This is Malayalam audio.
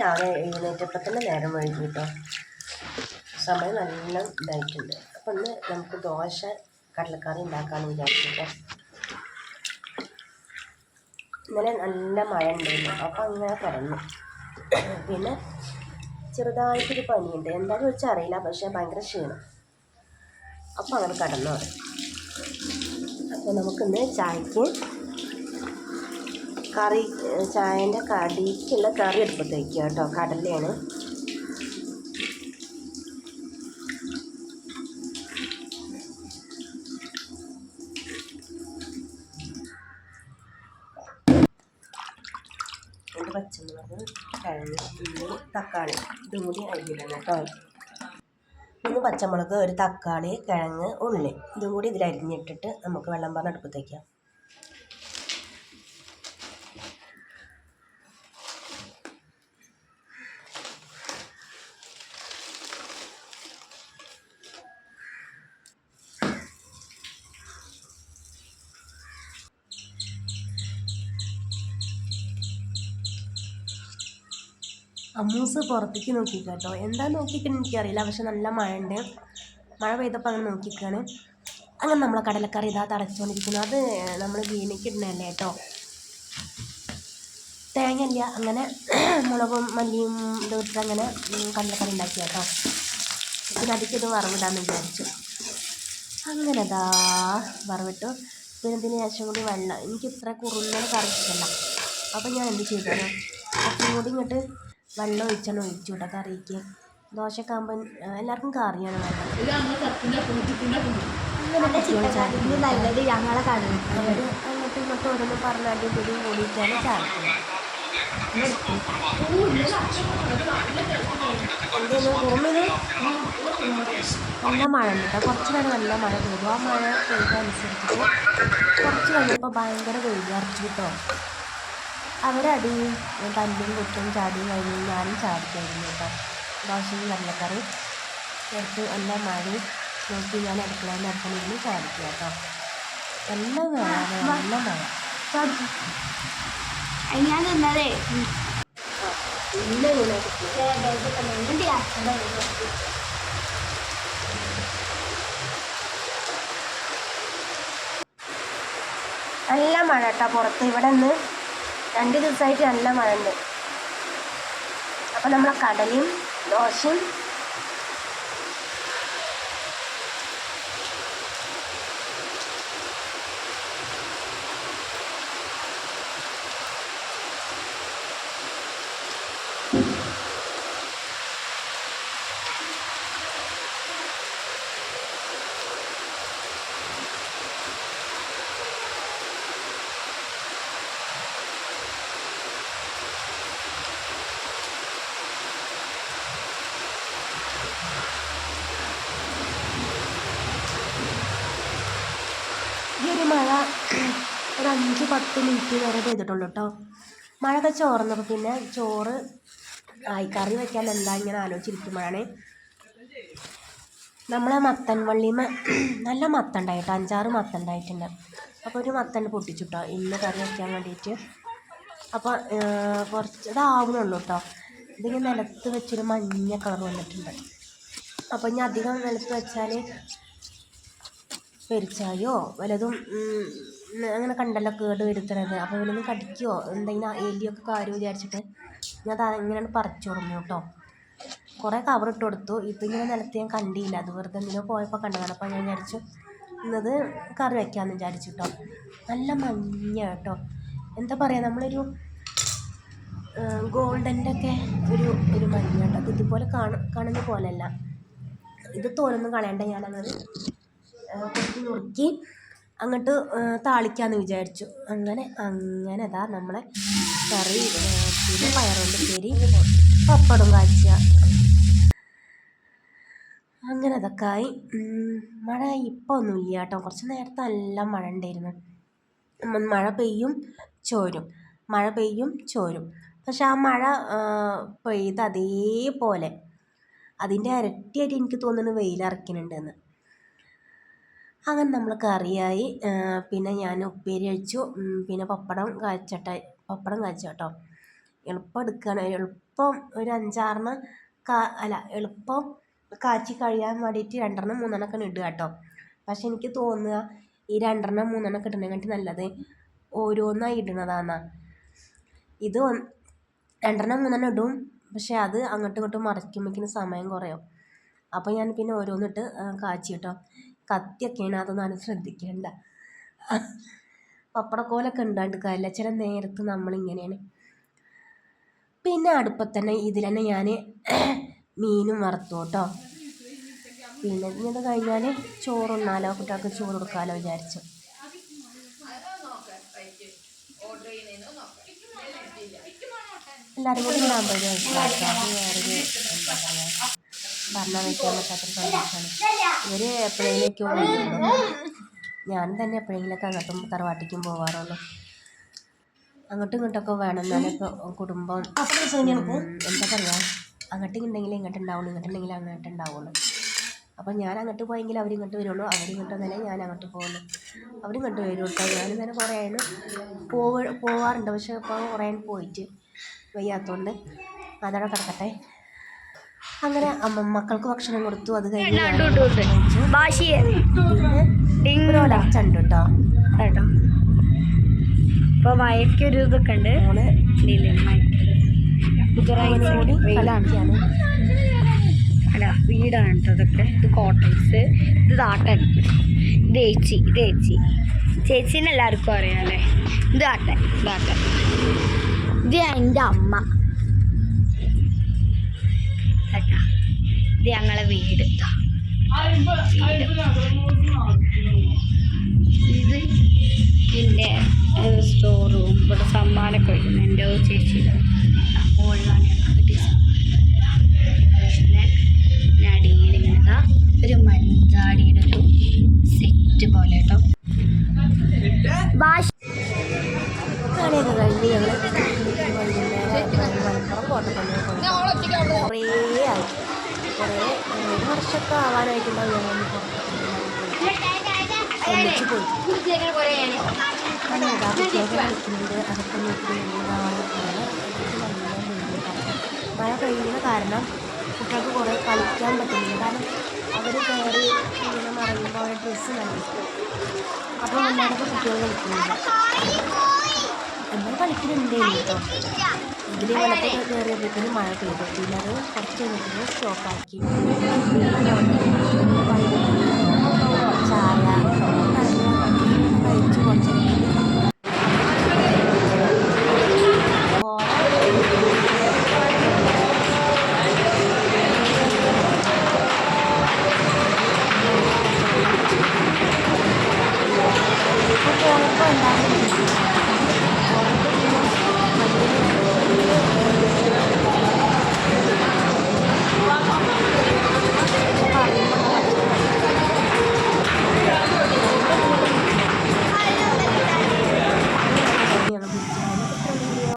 രാവിലെ എഴുന്നേറ്റപ്പോൾ തന്നെ നേരം വൈകി കേട്ടോ. സമയം നല്ല ഇതായിട്ടുണ്ട്. അപ്പം ഇന്ന് നമുക്ക് ദോശ കടലക്കറി ഉണ്ടാക്കാമെന്ന് വിചാരിച്ചിട്ടോ ഇന്നലെ നല്ല മഴ ഉണ്ടായിരുന്നു. അപ്പോൾ അങ്ങനെ കിടന്നു പിന്നെ ചെറുതായിട്ടൊരു പനിയുണ്ട്. എന്താണെന്ന് വെച്ചാൽ അറിയില്ല. പക്ഷേ ഭയങ്കര ക്ഷീണം. അപ്പം അങ്ങനെ കടന്നു. അപ്പോൾ നമുക്കിന്ന് ചായക്ക് കറി ചായന്റെ കടിക്കുള്ള കറി എടുപ്പത്ത് വയ്ക്കുക കേട്ടോ. കടലയാണ്. രണ്ട് പച്ചമുളക് തക്കാളി. ഇതും കൂടി അരിഞ്ഞിടണം കേട്ടോ. മൂന്ന് പച്ചമുളക് ഒരു തക്കാളി കിഴങ്ങ് ഉള്ളി. ഇതും കൂടി ഇതിൽ അരിഞ്ഞിട്ടിട്ട് നമുക്ക് വെള്ളം പറഞ്ഞ് അടുപ്പത്ത് വയ്ക്കാം അമ്മൂസ് പുറത്തേക്ക് നോക്കി കേട്ടോ എന്താ നോക്കിക്കണെന്ന് എനിക്കറിയില്ല. പക്ഷെ നല്ല മഴ ഉണ്ട് മഴ പെയ്തപ്പോൾ അങ്ങനെ നോക്കിക്കാണ്. അങ്ങനെ നമ്മളെ കടലക്കറി ഇതാ തടച്ചുകൊണ്ടിരിക്കുന്നു അത് നമ്മൾ വീണിക്ക് ഇടണല്ലേ കേട്ടോ. അല്ല അങ്ങനെ മുളകും മല്ലിയും ഇത് ഇട്ടിട്ട് അങ്ങനെ കടലക്കറി ഉണ്ടാക്കി കേട്ടോ. പിന്നെ അതിക്ക് ഇത് വറവിടാന്ന് വിചാരിച്ചു. അങ്ങനെ ദാ വറവിട്ടു. പിന്നെ ഇതിന് ശേഷം കൂടി വെള്ളം. എനിക്ക് ഇത്ര കുറുന്നത് കറിച്ചിട്ടല്ല അപ്പം ഞാൻ എന്ത് ചെയ്തു? കുറച്ചും കൂടി ഇങ്ങോട്ട് വെള്ളം ഒഴിച്ചാണ് ഒഴിച്ചു കേട്ടോ കറിക്ക്. ദോശക്കാകുമ്പം എല്ലാവർക്കും കറിയാണ് വേണ്ടത്. നല്ലത് ഞങ്ങളെ കടൽ അങ്ങോട്ടും ഇങ്ങോട്ടും ഓരോന്ന് പറഞ്ഞാലും അടിപൊളി കൂടിയിട്ടാണ് ചാർക്കുന്നത് നല്ല മഴ ഉണ്ട് കേട്ടോ. കുറച്ച് നേരം നല്ല മഴ പെയ്തു. ആ മഴ പെയ്തനുസരിച്ചിട്ട് കുറച്ച് കഴിഞ്ഞപ്പോൾ ഭയങ്കര വെയിലറച്ചു കേട്ടോ. അവരടി തല്ലും കുത്തും ചാടിയും കഴിഞ്ഞ് ഞാനും ചാടി കഴിഞ്ഞു കേട്ടോ. ദോശയും കടലക്കറി എടുത്ത് എല്ലാം മാറി നോക്കി ഞാൻ അടുക്കളയിൽ അടുക്കളയിൽ ചാടിക്കുക കേട്ടോ. ഞാൻ നിന്നതേ ഇല്ല ഇങ്ങനെ കിട്ടി നല്ല മഴ കേട്ടോ പുറത്ത്. ഇവിടെ നിന്ന് രണ്ട് ദിവസമായിട്ട് നല്ല മഴ ഉണ്ട്. അപ്പം നമ്മളെ കടലയും ദോശയും ഈ ഒരു മഴ ഒരു അഞ്ച് പത്ത് മിനിറ്റ് വരെ പെയ്തിട്ടുള്ളൂ കേട്ടോ മഴയൊക്കെ ചോർന്നപ്പോൾ പിന്നെ ചോറ് ആയിക്കറി കറി വെക്കാൻ എന്താ ഇങ്ങനെ ആലോചിച്ചിരിക്കുമ്പോഴാണ് നമ്മളെ മത്തൻ വള്ളിമ നല്ല മത്ത ഉണ്ടായിട്ടോ അഞ്ചാറ് മത്തണ്ടായിട്ടുണ്ട് അപ്പോൾ ഒരു മത്തൻ പൊട്ടിച്ചുട്ടോ ഇന്ന് കറി വെക്കാൻ വേണ്ടിയിട്ട് അപ്പോൾ കുറച്ച് ഇതാവുന്നുള്ളൂ കേട്ടോ ഇതിങ്ങനെ നിലത്ത് വെച്ചൊരു മഞ്ഞ കളർ വന്നിട്ടുണ്ട്. അപ്പോൾ ഇനി അധികം നിലത്ത് വെച്ചാൽ പെരിച്ചായോ വല്ലതും അങ്ങനെ കണ്ടല്ലോ കേട് വരുത്തണത്. അപ്പോൾ ഇവനൊന്ന് കടിക്കുമോ എന്തെങ്കിലും എലിയൊക്കെ കാര്യം വിചാരിച്ചിട്ട് ഞാൻ അത് ഇങ്ങനെയാണ് പറിച്ചു കൊടുന്നു കേട്ടോ. കുറേ കവറിട്ട് കൊടുത്തു. ഇപ്പം ഇങ്ങനെ നിലത്ത് ഞാൻ കണ്ടില്ല. അത് വെറുതെ എന്തിനോ പോയപ്പോൾ കണ്ടതാണ്. അപ്പോൾ ഞാൻ വിചാരിച്ചു ഇന്നത് കറി വയ്ക്കാമെന്ന് വിചാരിച്ചു കേട്ടോ നല്ല മഞ്ഞ കേട്ടോ എന്താ പറയുക നമ്മളൊരു ഗോൾഡന്റെ ഒക്കെ ഒരു ഒരു മഞ്ഞ കേട്ടോ അത് ഇതുപോലെ കാണ കാണുന്ന പോലെയല്ല. ഇത് തോലൊന്നും കളയണ്ട. ഞാനങ്ങനെ കൊത്തി നുറുക്കി അങ്ങോട്ട് താളിക്കാമെന്ന് വിചാരിച്ചു. അങ്ങനെ അങ്ങനെ അതാ നമ്മളെ കറി പിന്നെ പയറുണ്ട് പേരി പപ്പടം കാച്ചുക അങ്ങനെ അതൊക്കെ ആയി. മഴ ഇപ്പോൾ ഒന്നുമില്ല കേട്ടോ. കുറച്ച് നേരത്തെ നല്ല മഴ ഉണ്ടായിരുന്നു മഴ പെയ്യും ചോരും. മഴ പെയ്യും ചോരും. പക്ഷെ ആ മഴ പെയ്ത് അതേപോലെ അതിന്റെ ഇരട്ടിയായിട്ട് എനിക്ക് തോന്നുന്നു വെയിലിറക്കുന്നുണ്ടെന്ന് അങ്ങനെ നമ്മൾ കറിയായി. പിന്നെ ഞാൻ ഉപ്പേരി ഉം, പിന്നെ പപ്പടം കാച്ചട്ട പപ്പടം കാച്ചു കേട്ടോ എളുപ്പം എടുക്കുകയാണ് എളുപ്പം ഒരു അഞ്ചാറെണ്ണം കാ അല്ല എളുപ്പം കാച്ചി കഴിയാൻ വേണ്ടിയിട്ട് രണ്ടെണ്ണം മൂന്നെണ്ണം ഒക്കെ ഇടുക കേട്ടോ. പക്ഷെ എനിക്ക് തോന്നുക ഈ രണ്ടെണ്ണം മൂന്നെണ്ണം ഒക്കെ ഇടുന്നതിനെക്കാട്ടി നല്ലത് ഓരോന്നായി ഇടുന്നതാണ് ഇത് രണ്ടെണ്ണം മൂന്നെണ്ണം ഇടും. പക്ഷെ അത് അങ്ങോട്ടും ഇങ്ങോട്ടും മറിക്കുമ്പോഴേക്കിന് സമയം കുറയും. അപ്പോൾ ഞാൻ പിന്നെ ഓരോന്നിട്ട് കാച്ചി കേട്ടോ. കത്തിയൊക്കെയാണ് അതൊന്നും ശ്രദ്ധിക്കേണ്ട. പപ്പടക്കോലൊക്കെ ഉണ്ടാണ്ട് കാര്യമില്ല. ചില നേരത്ത് നമ്മളിങ്ങനെയാണ്. പിന്നെ അടുപ്പത്ത് തന്നെ ഇതിൽ തന്നെ ഞാൻ മീനും വറുത്തു കേട്ടോ. പിന്നെ ഇത് കഴിഞ്ഞാൽ ചോറുണ്ണാലോ? കുട്ടികൾക്ക് ചോറ് കൊടുക്കാമല്ലോ വിചാരിച്ചു. എല്ലാവരും കൂടി ഉണ്ടാകുമ്പോഴേ പറഞ്ഞാൽ വയ്ക്കാൻ പറ്റാത്ത സന്തോഷമാണ്. ഇവർ എപ്പോഴെങ്കിലൊക്കെ വരുള്ളൂ ഞാൻ തന്നെ എപ്പോഴെങ്കിലൊക്കെ അങ്ങോട്ടും തറവാട്ടിക്കും പോവാറുള്ളൂ. അങ്ങോട്ടും ഇങ്ങോട്ടൊക്കെ വേണം എന്നാലേ കുടുംബം എന്താ പറയുക അങ്ങോട്ടും ഉണ്ടെങ്കിൽ ഇങ്ങോട്ട് ഉണ്ടാവുള്ളൂ ഇങ്ങോട്ടുണ്ടെങ്കിൽ അങ്ങോട്ട് ഉണ്ടാവുള്ളൂ. അപ്പോൾ ഞാൻ അങ്ങോട്ട് പോയെങ്കിൽ അവർ ഇങ്ങോട്ട് വരുള്ളൂ അവരിങ്ങോട്ട് വന്നാലേ ഞാൻ അങ്ങോട്ട് പോകുള്ളൂ. അവരിങ്ങോട്ട് വരും കേട്ടോ. ഞാനും തന്നെ കുറേ ആയാലും പോവ പോവാറുണ്ട്. പക്ഷേ ഇപ്പോൾ കുറേ പോയിട്ട് വയ്യാത്തതുകൊണ്ട് അതവിടെ കിടക്കട്ടെ അങ്ങനെ അമ്മ മക്കൾക്ക് ഭക്ഷണം കൊടുത്തു. അത് കഴിഞ്ഞ് ഒരു കേട്ടോ. കേട്ടോ. ഇപ്പൊ മയക്ക് ഒരു ഇതൊക്കെ ഉണ്ട്. അല്ല വീടാണ് കേട്ടോ ഇതൊക്കെ. ഇത് കോട്ടേഴ്സ് ഇത് താട്ടൻ ഇത് ഏച്ചി ഇത് ഏച്ചി. ചേച്ചീനെ എല്ലാവർക്കും അറിയാം അല്ലേ? ഇത് ആട്ടൻ ഇത് ആട്ടൻ. ഇത് എന്റെ അമ്മ. ഇത് ഞങ്ങളെ വീട് ഇതാ. എന്റെ സ്റ്റോർ റൂം ഇവിടെ സമ്മാനമൊക്കെ വയ്ക്കുന്നു എന്റെ ചേച്ചിയുടെ അപ്പോഴാണ് ഒരു മഞ്ചാടിയുടെ ഒരു സെറ്റ് ഞങ്ങൾ കുറേ കുറേ ഒരു വർഷമൊക്കെ ആവാനായിട്ടുണ്ടാവും ഒന്നിച്ച് പോയി. അതൊക്കെ മഴ പെയ്യുന്ന കാരണം കുട്ടികൾക്ക് കുറേ കളിക്കാൻ പറ്റുന്നില്ല. കാരണം അവർ കയറി ഇങ്ങനെ മറയുമ്പോൾ അവരുടെ ഡ്രസ്സ് നൽകി അപ്പോൾ എല്ലാവർക്കും കുട്ടികൾ കളിക്കുന്നില്ല. നമ്മൾ കളിക്കുന്നുണ്ട് കേട്ടോ ഇതിൽ വെള്ളത്തിൽ കയറിയപ്പോഴത്തേനും മഴ പെയ്തു. പിന്നെ അത് കുറച്ച് കഴിഞ്ഞിട്ട് സ്റ്റോപ്പാക്കി ചായ കഴിച്ച് കുറച്ച്